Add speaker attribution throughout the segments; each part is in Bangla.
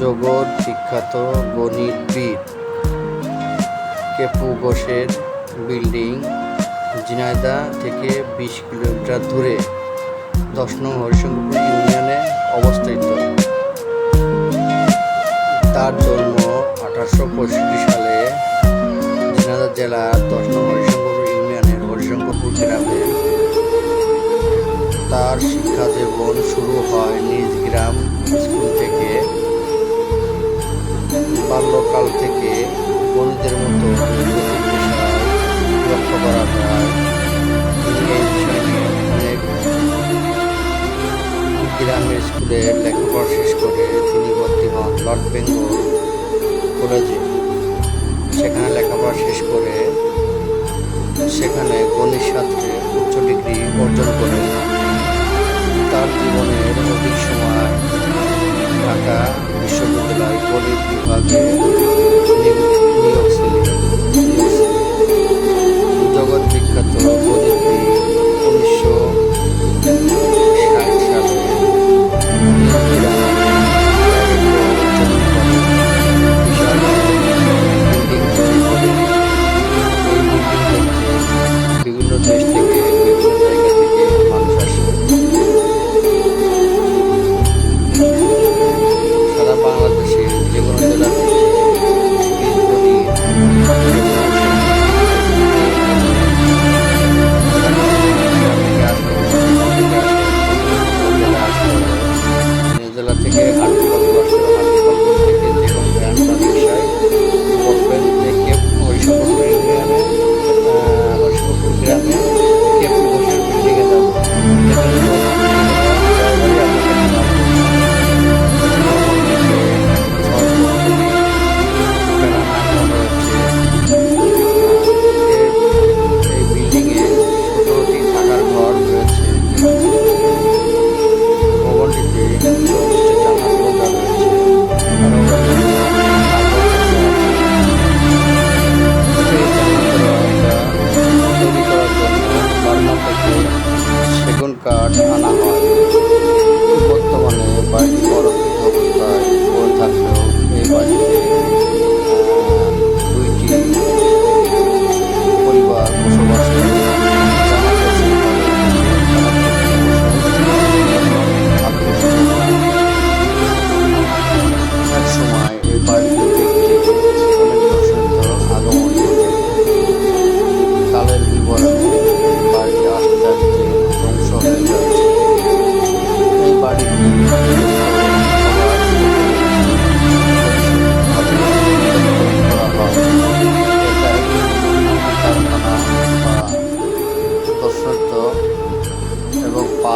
Speaker 1: জগৎ বিখ্যাত গণিতবিদ কেপু ঘোষের বিল্ডিং ঝিনাইদহ থেকে বিশ কিলোমিটার দূরে, দশ নং হরিশঙ্করপুর ইউনিয়নে অবস্থিত। তার জন্ম আঠারোশো পঁয়ষট্টি সালে ঝিনাইদহ জেলার দশ নং হরিশঙ্করপুর ইউনিয়নের হরিশঙ্করপুর গ্রামে। তার শিক্ষা জীবন শুরু হয় নিজ গ্রাম স্কুল থেকে। স্কুলে লেখাপড়া শেষ করে তিনি ভর্তি হন লর্ড বেঙ্গল কলেজে। সেখানে লেখাপড়া শেষ করে সেখানে গণিত সাথে উচ্চ ডিগ্রি অর্জন করে। তার জীবনের অধিক সময় ঢাকা বিশ্ববিদ্যালয় গণিত বিভাগে জেলা থেকে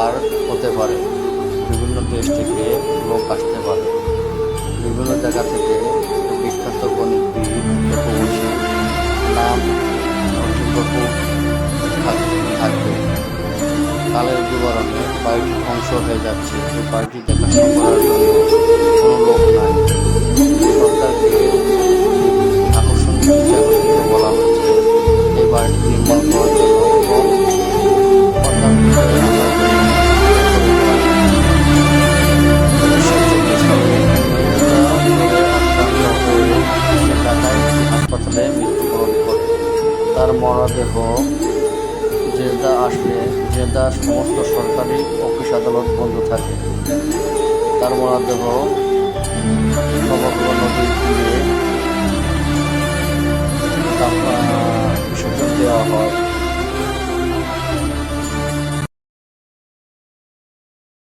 Speaker 1: পার্ক হতে পারে। বিভিন্ন দেশ থেকে লোক আসতে পারে। বিভিন্ন জায়গা থেকে বিখ্যাত থাকবে। কালের বিবরণে বাড়িটি ধ্বংস হয়ে যাচ্ছে। এই বাড়িটি দেখাশোনা করার জন্য কোনো লোক নাই। সরকারকে হাসপাতালে মৃত্যুবরণ করে। তার মরদেহ জেদা আসলে জেদা সমস্ত সরকারি অফিস আদালত বন্ধ থাকে। তার মরদেহ সমগ্র নদীর তীরে বিসর্জন দেওয়া হয়।